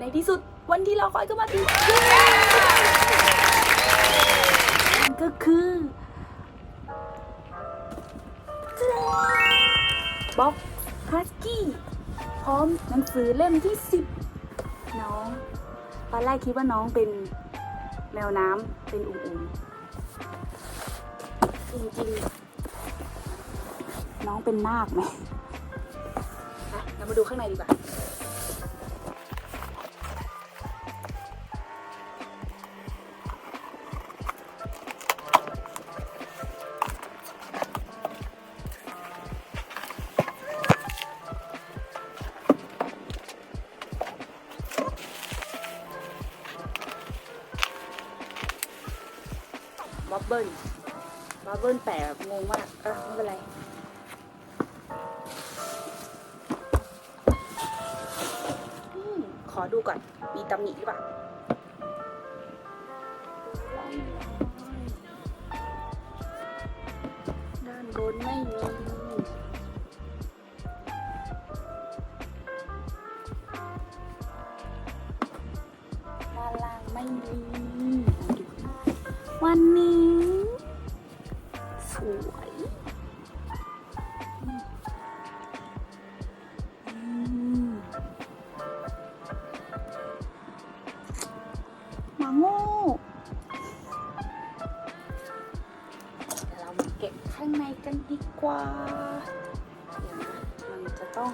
ในที่สุดวันที่เราคอยก็มาถึงนั่นก็คือบ็อกฮัสกี้พร้อมหนังสือเล่มที่ 10 น้อง ตอนแรกคิดว่าน้องเป็นแมวน้ำเป็นอุ่งๆจริงๆ น้องเป็นนาคไหมอะเรามาดูข้างในดีกว่า เบิ้ลบับเบิ้ลแปลแบบงงมากเออไม่เป็นไรขอดูก่อน มีตำหนิหรือเปล่าด้านบนไม่มี เก็บข้างในกันดีกว่าเดี๋ยวนะมันจะต้อง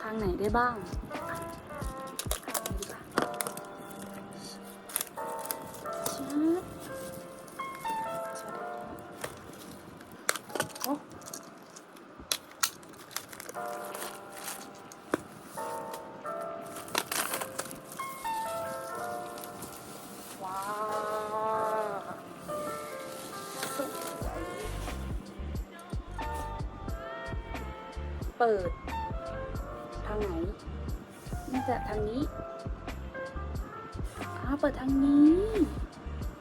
ทางไหนได้บ้าง เปิด ทางไหนน่าจะทางนี้อ้าเปิดทางนี้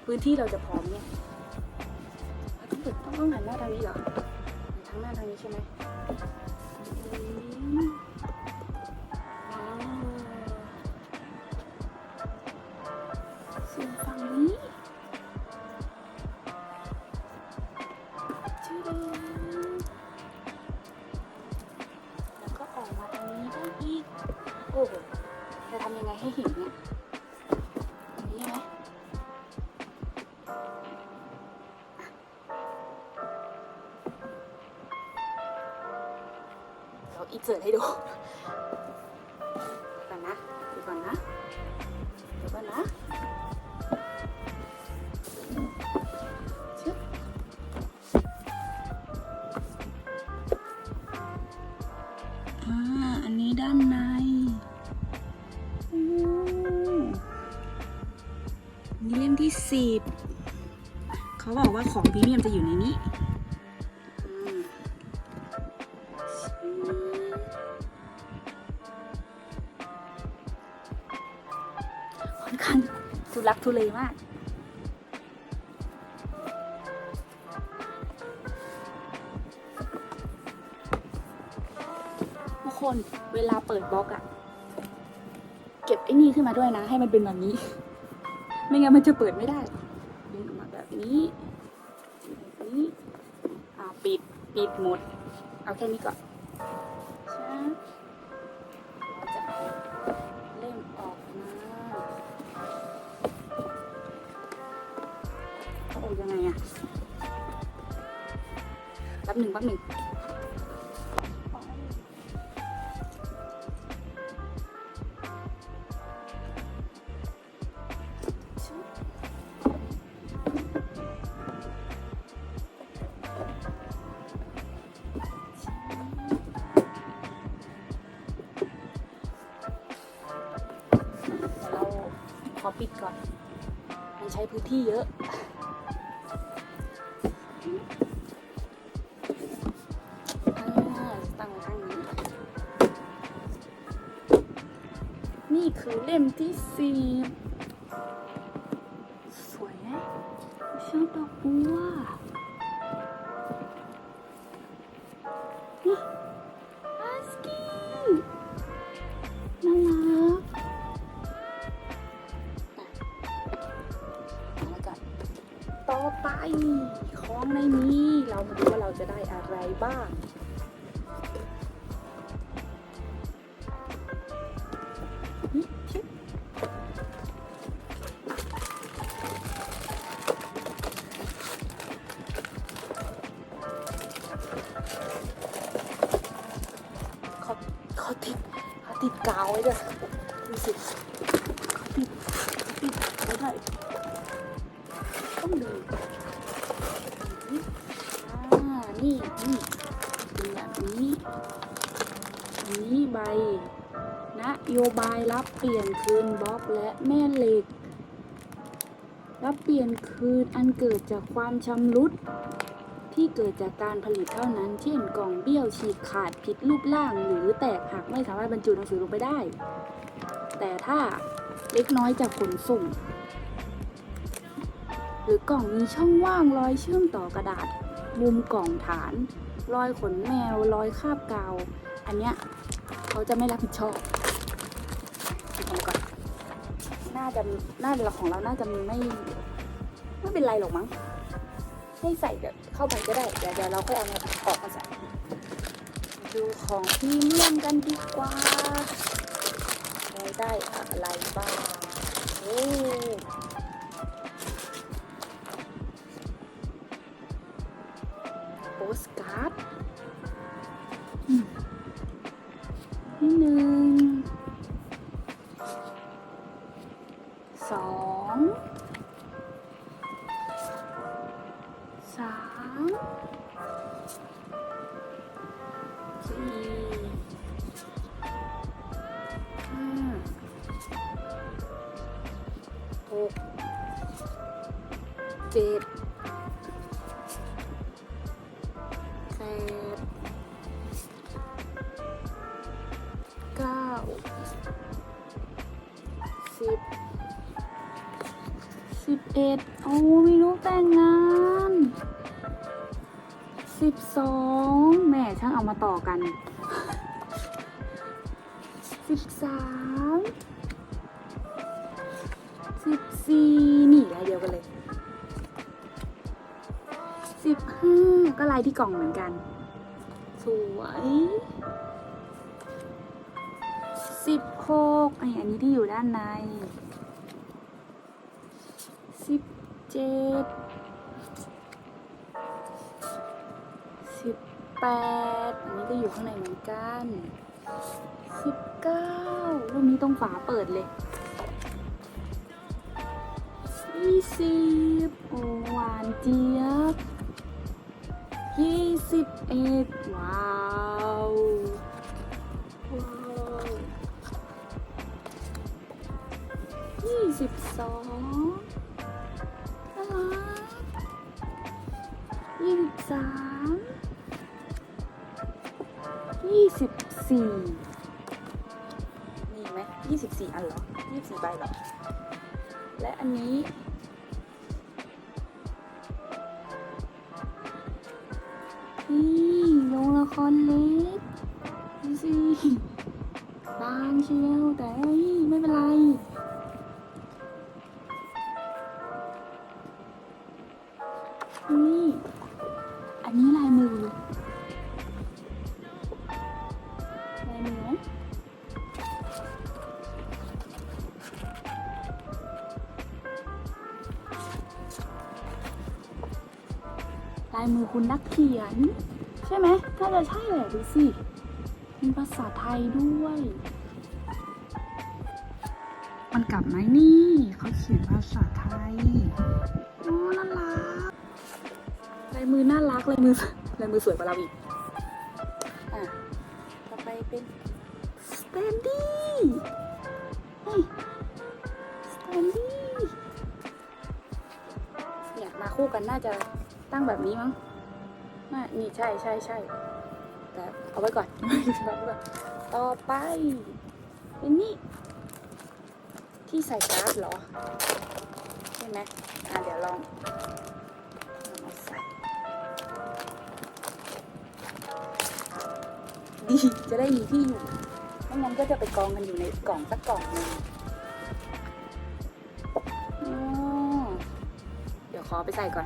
พื้นที่เราจะพร้อมเนี่ยต้องเปิดต้องต้องหันหน้าทางนี้เหรอทางหน้าทางนี้ใช่ไหม โอ้โหจะทำยังไงให้หินเนี่ย สิบเขาบอกว่าของพรีเมียมจะอยู่ในนี้ ค่อนข้างทุลักทุเลมากทุกคนเวลาเปิดบล็อกอะเก็บไอ้นี่ขึ้นมาด้วยนะ ให้มันเป็นแบบนี้ ไม่งั้นมันจะเปิดไม่ได้ดึงออกมาแบบนี้แบบนี้อ่าปิดปิดหมด เอาแค่นี้ก่อนช้าเราจะเอาเล่มออกมาโอ้ยังไงอะแป๊บหนึ่งแป๊บหนึ่ง ปิดก่อนมันใช้พื้นที่เยอะ ตั้งข้างนี้ นี่คือเล่มที่สี่สวยไหมชอบดอกบัวนี่ ของในนี้เรามาดูว่าเราจะได้อะไรบ้างเขาเขาติดเขาติดกาวไว้ด้วยดูสิ โยบายรับเปลี่ยนคืนบล็อกและแม่เหล็ก รับเปลี่ยนคืนอันเกิดจากความชำรุด ที่เกิดจากการผลิตเท่านั้น เช่นกล่องเบี้ยวฉีกขาดผิดรูปร่าง หรือแตกหักไม่สามารถบรรจุหนังสือลงไปได้ แต่ถ้าเล็กน้อยจากขนส่ง หรือกล่องมีช่องว่างรอยเชื่อมต่อกระดาษ มุมกล่องฐาน รอยขนแมว รอยคราบกาว อันเนี้ยเขาจะไม่รับผิดชอบ น่าจะน่าจะของเราน่าจะไม่ไม่เป็นไรหรอกมั้งให้ใส่แบบเข้าไปก็ได้เดี๋ยวเดี๋ยวเราค่อยเอามาออกมาใส่ดูของพรีเมียมกันดีกว่าเราได้อะไรบ้าง เจ็ดแปดเก้าสิบสิบเอ็ดโอ้มีลูกแต่งงานสิบสองแม่ช่างเอามาต่อกันสิบสามสิบสี่นี่ลายเดียวกันเลย สิบห้าก็ลายที่กล่องเหมือนกัน สวยสิบหกไออันนี้ที่อยู่ด้านในสิบเจ็ดสิบแปดอันนี้ก็อยู่ข้างในเหมือนกันสิบเก้ารูปนี้ต้องฝาเปิดเลยยี่สิบ สิบเอ็ดว้าวว้าวยี่สิบสองน่ารักยี่สิบสามยี่สิบสี่มีอีกไหมยี่สิบสี่อันเหรอยี่สิบสี่ใบเหรอ และอันนี้ นี่โรงละครเล็กดูสิบางเชียวแต่อ้ยไม่เป็นไร น ใช่ไหมถ้าจะใช่แหละดูสิมีภาษาไทยด้วย มันกลับไหมนี่เขาเขียนภาษาไทยโอ้น่ารักลายมือน่ารักลายมือลายมือสวยกว่าเราอีกอะต่อไปเป็นสแตนดี้สแตนดี้เนี่ยมาคู่กันน่าจะตั้งแบบนี้มั้ง น่านี่ใช่ใช่ใช่แต่เอาไว้ก่อนต่อไปเป็นนี่ที่ใส่การ์ดเหรอ ใช่ไหมอะเดี๋ยวลองเอามาใส่ดีจะได้มีที่อยู่ไม่งั้นก็จะไปกองกันอยู่ในกล่องสักกล่องหนึ่งเดี๋ยวขอไปใส่ก่อน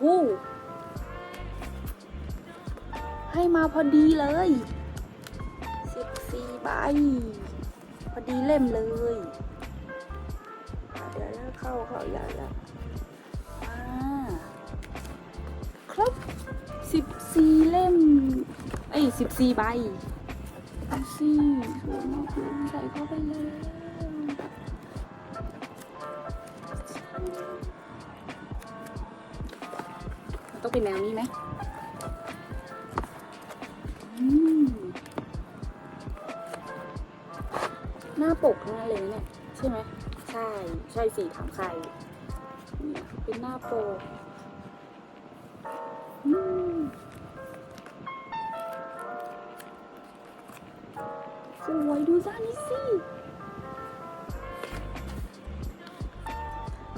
โหให้มาพอดีเลยสิบสี่ใบ พอดีเล่มเลย เดี๋ยวแล้วเข้าเข้าใหญ่แล้วครบสิบสี่เล่ม เอ้ยสิบสี่ใบสิบสี่สวยมากเลยใส่เข้าไปเลย ต้องเป็นแนวนี้ไหมอืมหน้าปกทั้งนั้นเลยนะเนี่ยใช่ไหมใช่ใช่สีถามใครเนี่ยเป็นหน้าปกอืมสวยดูด้านนี้สิ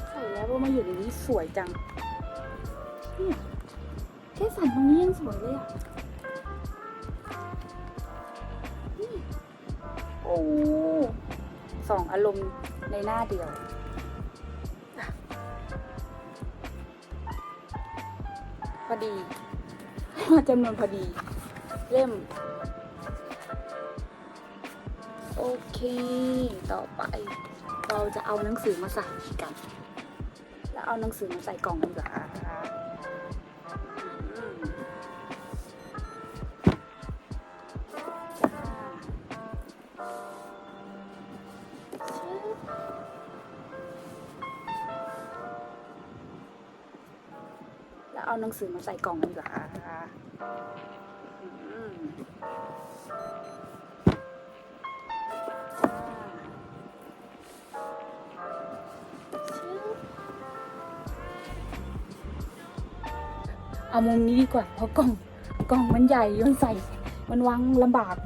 ใส่แล้วพอมาอยู่ในนี้สวยจังเนี่ย แค่สั่นตรงนี้ยังสวยเลยอะโอ้สองอารมณ์ในหน้าเดียว พอดีจำนวนพอดี เล่ม โอเค ต่อไป เราจะเอาหนังสือมาใส่กัน แล้วเอาหนังสือมาใส่กล่องดีกว่า เอาหนังสือมาใส่กล่องดีกว่าเอามุมนี้ดีกว่าเพราะกล่องกล่องมันใหญ่มันใส่ มันวางลำบาก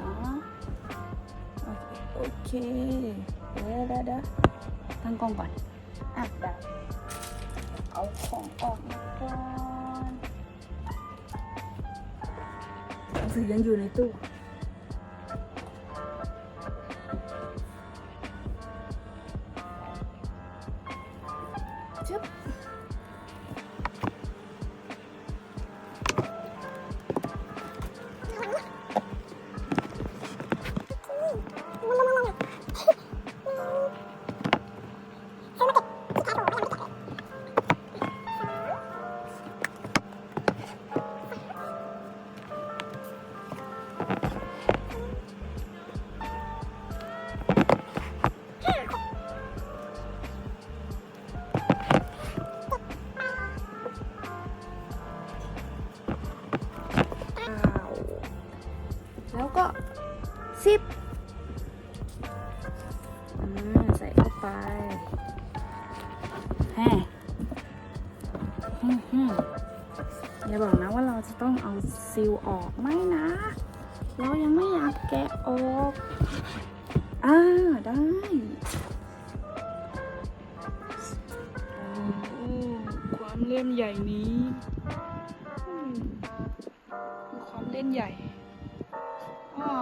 นะโอเคเดี๋ยวเดี๋ยวเดี๋ยวตั้งกล้องก่อน อะได้ เอาของออกมาก่อนหนังสือยังอยู่ในตู้ ไปแฮ่ฮึ่มฮึ่มอย่าบอกนะว่าเราจะต้องเอาซิลออกไม่นะ เรายังไม่อยากแกะออกอ่าได้ความเล่มใหญ่นี้อืมดูความเล่นใหญ่อ้อ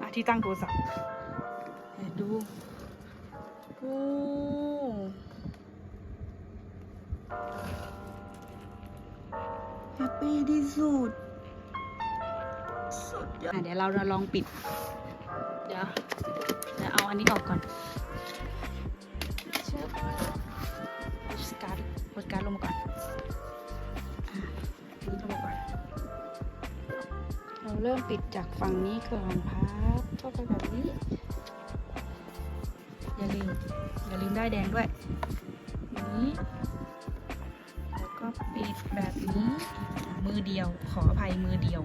อะที่ตั้งโทรศัพท์ดี๋ แฮปปี้ที่สุด สุดยอดเดี๋ยวเราลองปิด เดี๋ยวเดี๋ยวเอาอันนี้ออกก่อนเชิบสการ์ดสการ์ดลงมาก่อนอันนี้ลงมาก่อน เราเริ่มปิดจากฝั่งนี้ก่อนพับเข้าไปแบบนี้ อย่าลืม อย่าลืมได้แดงด้วย นี้แล้วก็ปิดแบบนี้ มือเดียว ขออภัยมือเดียว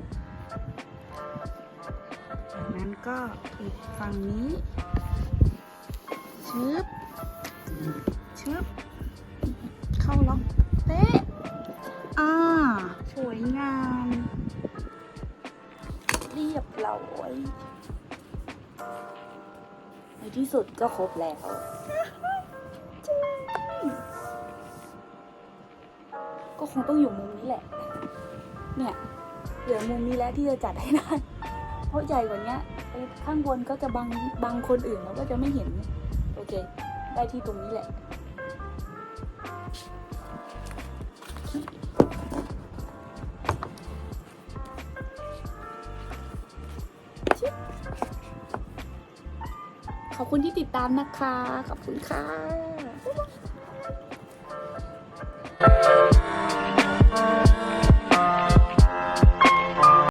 จากนั้นก็ปิดฝั่งนี้ชึบ สุดก็ครบแล้วก็คงต้องอยู่มุมนี้แหละ เนี่ยเหลือมุมนี้แล้วที่จะจัดให้ได้เพราะใหญ่กว่านี้ไปข้างบนก็จะบังบังคนอื่นแล้วก็จะไม่เห็น โอเค ได้ที่ตรงนี้แหละ อบคุณที่ติดตามนะคะ ขอบคุณค่ะ